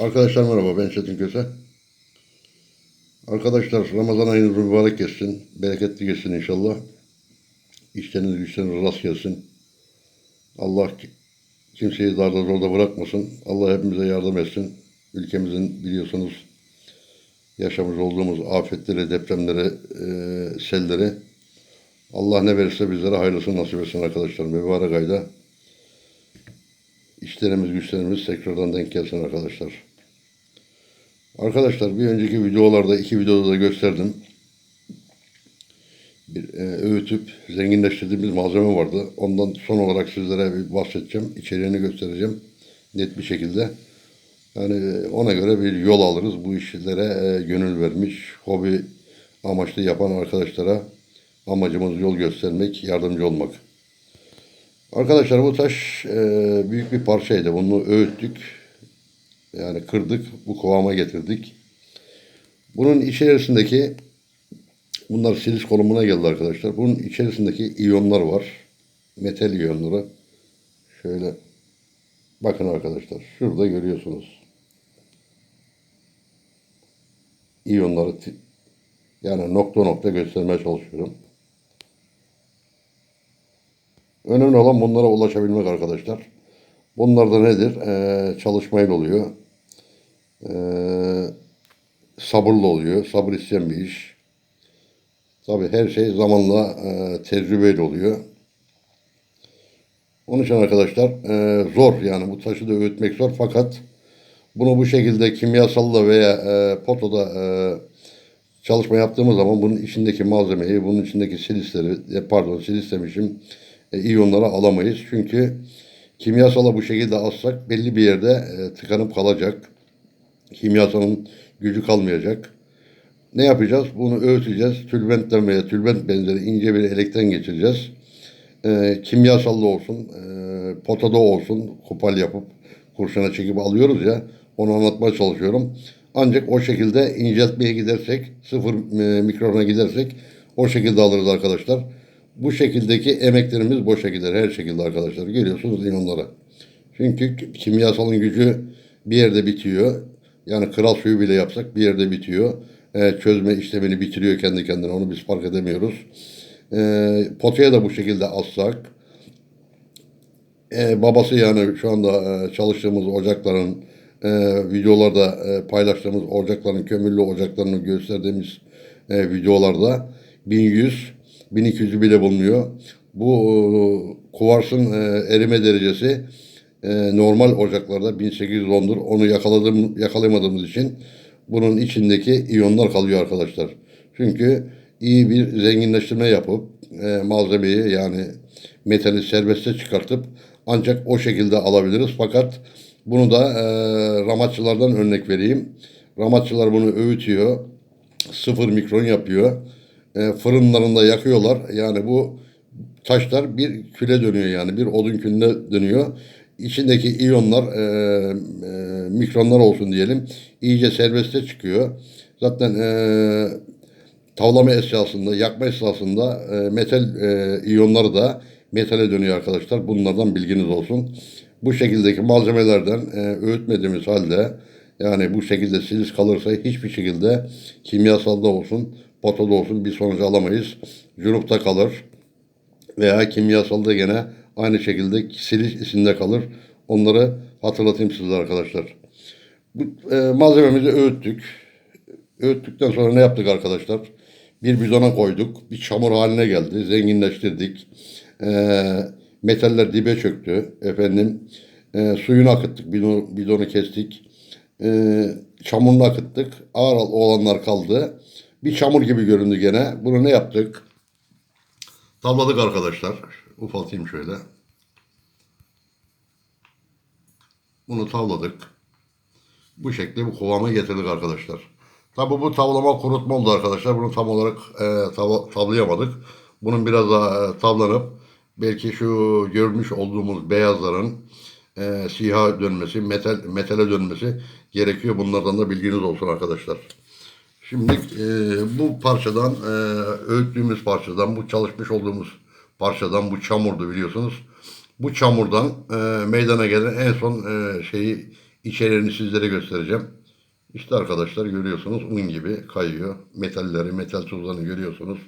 Arkadaşlar merhaba ben Çetin Köse. Arkadaşlar Ramazan ayınız mübarek geçsin. Bereketli geçsin inşallah. İşleriniz güçleriniz rast gelsin. Allah ki- kimseyi darda zorda bırakmasın. Allah hepimize yardım etsin. Ülkemizin biliyorsunuz yaşamış olduğumuz afetleri, depremleri, e, selleri Allah ne verirse bizlere hayırlısı nasip etsin arkadaşlar. Mübarek ayda işlerimiz güçlerimiz tekrardan denk gelsin arkadaşlar. Arkadaşlar bir önceki videolarda iki videoda da gösterdim. Bir e, öğütüp zenginleştirdiğimiz malzeme vardı. Ondan son olarak sizlere bir bahsedeceğim. İçeriğini göstereceğim. Net bir şekilde. Yani ona göre bir yol alırız. Bu işlere e, gönül vermiş, hobi amaçlı yapan arkadaşlara amacımız yol göstermek, yardımcı olmak. Arkadaşlar bu taş e, büyük bir parçaydı. Bunu öğüttük. Yani kırdık, bu kıvama getirdik. Bunun içerisindeki bunlar silis konumuna geldi arkadaşlar. Bunun içerisindeki iyonlar var. Metal iyonları. Şöyle bakın arkadaşlar. Şurada görüyorsunuz. İyonları yani nokta nokta göstermeye çalışıyorum. Önemli olan bunlara ulaşabilmek arkadaşlar. Bunlar da nedir? Ee, çalışmayla oluyor. Ee, sabırlı oluyor. Sabır isteyen bir iş. Tabi her şey zamanla e, tecrübeyle oluyor. Onun için arkadaşlar e, zor yani bu taşı da öğütmek zor fakat bunu bu şekilde kimyasalla veya e, potoda e, çalışma yaptığımız zaman bunun içindeki malzemeyi, bunun içindeki silisleri, e, pardon silis demişim, e, iyonları alamayız. Çünkü kimyasala bu şekilde assak belli bir yerde e, tıkanıp kalacak. Kimyasalın gücü kalmayacak. Ne yapacağız? Bunu öğüteceğiz. Tülbentten veya tülbent benzeri ince bir elekten geçireceğiz. E, kimyasallı olsun, e, potada olsun, kupal yapıp kurşuna çekip alıyoruz ya. Onu anlatmaya çalışıyorum. Ancak o şekilde inceltmeye gidersek, sıfır e, mikrona gidersek o şekilde alırız arkadaşlar. Bu şekildeki emeklerimiz boşa gider her şekilde arkadaşlar. Görüyorsunuz iyonları. Çünkü kimyasalın gücü bir yerde bitiyor. Yani kral suyu bile yapsak bir yerde bitiyor. E, çözme işlemini bitiriyor kendi kendine. Onu biz fark edemiyoruz. E, potaya da bu şekilde assak. E, babası yani şu anda e, çalıştığımız ocakların e, videolarda e, paylaştığımız ocakların kömürlü ocaklarını gösterdiğimiz e, videolarda 1100 1200'ü bile bulmuyor. Bu e, kuvarsın e, erime derecesi e, normal ocaklarda 1810'dur. Onu yakaladım yakalayamadığımız için bunun içindeki iyonlar kalıyor arkadaşlar. Çünkü iyi bir zenginleştirme yapıp e, malzemeyi yani metali serbeste çıkartıp ancak o şekilde alabiliriz. Fakat bunu da e, ramatçılardan örnek vereyim. Ramatçılar bunu öğütüyor. Sıfır mikron yapıyor. E, fırınlarında yakıyorlar. Yani bu taşlar bir küle dönüyor yani bir odun külüne dönüyor. İçindeki iyonlar e, e, mikronlar olsun diyelim iyice serbeste çıkıyor. Zaten e, tavlama esnasında, yakma esnasında e, metal e, iyonları da metale dönüyor arkadaşlar. Bunlardan bilginiz olsun. Bu şekildeki malzemelerden e, öğütmediğimiz halde yani bu şekilde silis kalırsa hiçbir şekilde kimyasalda olsun, potada olsun bir sonuç alamayız. Cunupta kalır veya kimyasalda gene aynı şekilde silis isinde kalır. Onları hatırlatayım sizlere arkadaşlar. Bu e, malzememizi öğüttük. Öğüttükten sonra ne yaptık arkadaşlar? Bir bidona koyduk. Bir çamur haline geldi. Zenginleştirdik. E, metaller dibe çöktü. Efendim e, suyunu akıttık. Bidonu, bidonu kestik. E, çamurunu akıttık. Ağır olanlar kaldı. Bir çamur gibi göründü gene. Bunu ne yaptık? Tavladık arkadaşlar. Ufaltayım şöyle. Bunu tavladık. Bu şekilde bu kıvama getirdik arkadaşlar. Tabi bu tavlama kurutma oldu arkadaşlar. Bunu tam olarak e, tav- tavlayamadık. Bunun biraz daha e, tavlanıp belki şu görmüş olduğumuz beyazların e, siyaha dönmesi, metal metale dönmesi gerekiyor. Bunlardan da bilginiz olsun arkadaşlar. Şimdi e, bu parçadan, e, öğüttüğümüz parçadan, bu çalışmış olduğumuz parçadan, bu çamurdu biliyorsunuz. Bu çamurdan e, meydana gelen en son e, şeyi içeriğini sizlere göstereceğim. İşte arkadaşlar görüyorsunuz un gibi kayıyor. Metalleri, metal tuzlarını görüyorsunuz.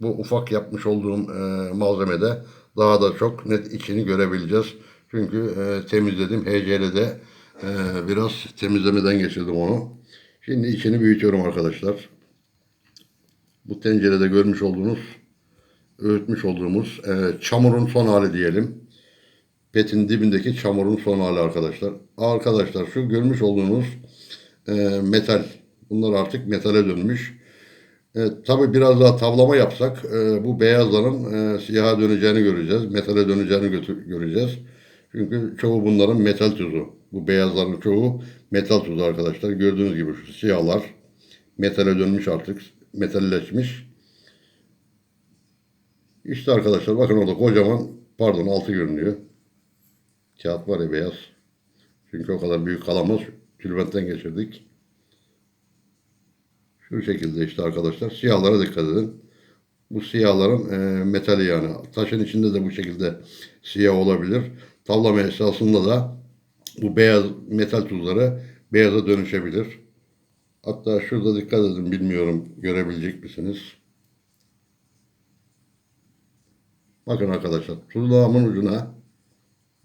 Bu ufak yapmış olduğum e, malzemede daha da çok net içini görebileceğiz. Çünkü e, temizledim. HCL'de e, biraz temizlemeden geçirdim onu. Şimdi içini büyütüyorum arkadaşlar. Bu tencerede görmüş olduğunuz, öğütmüş olduğumuz e, çamurun son hali diyelim. Petin dibindeki çamurun son hali arkadaşlar. Arkadaşlar şu görmüş olduğunuz e, metal. Bunlar artık metale dönmüş. E, tabii biraz daha tavlama yapsak e, bu beyazların e, siyaha döneceğini göreceğiz. Metale döneceğini göreceğiz. Çünkü çoğu bunların metal tuzu. Bu beyazların çoğu metal tuzu arkadaşlar. Gördüğünüz gibi şu siyahlar metale dönmüş artık. Metalleşmiş. İşte arkadaşlar bakın orada kocaman pardon altı görünüyor. Kağıt var ya beyaz. Çünkü o kadar büyük kalamaz. Tülbentten geçirdik. Şu şekilde işte arkadaşlar. Siyahlara dikkat edin. Bu siyahların e, metali yani. Taşın içinde de bu şekilde siyah olabilir. Tavlama esasında da bu beyaz metal tuzları beyaza dönüşebilir. Hatta şurada dikkat edin bilmiyorum görebilecek misiniz? Bakın arkadaşlar tuzlağımın ucuna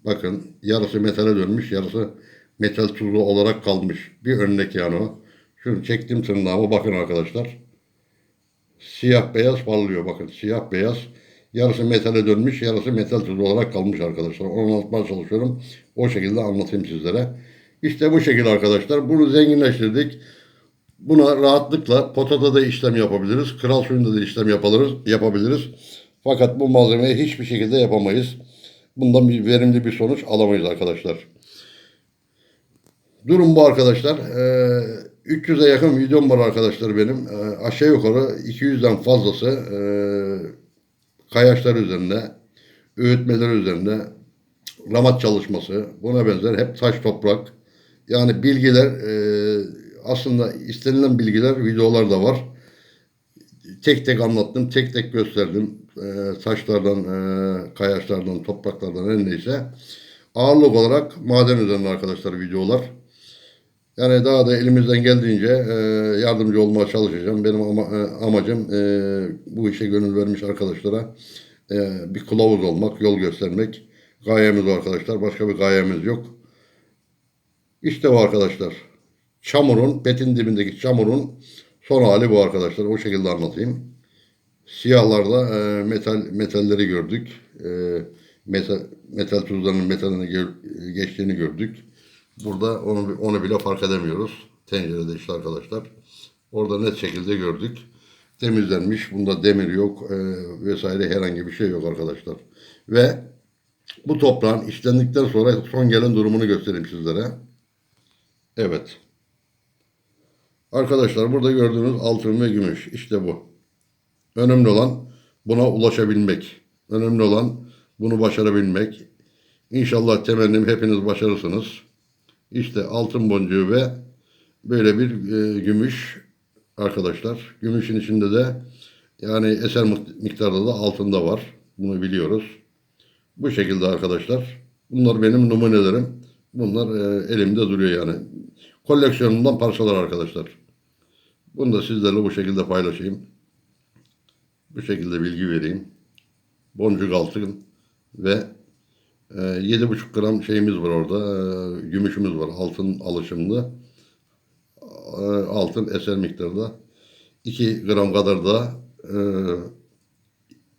bakın yarısı metale dönmüş yarısı metal tuzu olarak kalmış. Bir örnek yani o. Şunu çektim tırnağıma bakın arkadaşlar. Siyah beyaz parlıyor bakın siyah beyaz. Yarısı metale dönmüş yarısı metal tuzu olarak kalmış arkadaşlar. Onu anlatmaya çalışıyorum. O şekilde anlatayım sizlere. İşte bu şekilde arkadaşlar. Bunu zenginleştirdik. Buna rahatlıkla potada da işlem yapabiliriz. Kral suyunda da işlem yapabiliriz. yapabiliriz. Fakat bu malzemeyi hiçbir şekilde yapamayız. Bundan bir verimli bir sonuç alamayız arkadaşlar. Durum bu arkadaşlar. Ee, 300'e yakın videom var arkadaşlar benim. Ee, aşağı yukarı 200'den fazlası ee, kayaçlar üzerinde, öğütmeler üzerinde, ramat çalışması, buna benzer hep taş toprak. Yani bilgiler ee, aslında istenilen bilgiler videolarda var. Tek tek anlattım, tek tek gösterdim. Ee, taşlardan, ee, kayaçlardan, topraklardan her neyse. Ağırlık olarak maden üzerine arkadaşlar videolar. Yani daha da elimizden geldiğince e, yardımcı olmaya çalışacağım. Benim e, amacım e, bu işe gönül vermiş arkadaşlara bir kılavuz olmak, yol göstermek. Gayemiz o arkadaşlar. Başka bir gayemiz yok. İşte bu arkadaşlar. Çamurun, petin dibindeki çamurun son hali bu arkadaşlar. O şekilde anlatayım. Siyahlarda metal metalleri gördük. Metal, metal tuzlarının metaline gö- geçtiğini gördük. Burada onu onu bile fark edemiyoruz. Tencerede işte arkadaşlar. Orada net şekilde gördük. Temizlenmiş. Bunda demir yok e, vesaire herhangi bir şey yok arkadaşlar. Ve bu toprağın işlendikten sonra son gelen durumunu göstereyim sizlere. Evet. Arkadaşlar burada gördüğünüz altın ve gümüş. İşte bu. Önemli olan buna ulaşabilmek. Önemli olan bunu başarabilmek. İnşallah temennim hepiniz başarırsınız. İşte altın boncuğu ve böyle bir e, gümüş arkadaşlar. Gümüşün içinde de yani eser mik- miktarda da altında var. Bunu biliyoruz. Bu şekilde arkadaşlar. Bunlar benim numunelerim. Bunlar e, elimde duruyor yani. Koleksiyonumdan parçalar arkadaşlar. Bunu da sizlerle bu şekilde paylaşayım. Bu şekilde bilgi vereyim. Boncuk altın ve e, 7,5 gram şeyimiz var orada. e, gümüşümüz var. Altın alışımlı. E, altın eser miktarda. 2 gram kadar da e,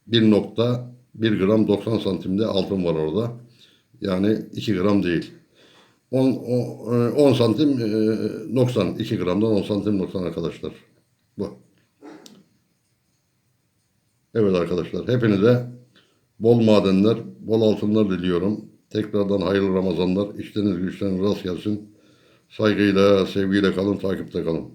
1.1 gram 90 santimde altın var orada. Yani 2 gram değil. 10, o- e, 10 santim e, 90. 2 gramdan 10 santim 90 arkadaşlar. Bu. Evet arkadaşlar hepinize bol madenler, bol altınlar diliyorum. Tekrardan hayırlı Ramazanlar. İşleriniz güçleriniz rast gelsin. Saygıyla, sevgiyle kalın, takipte kalın.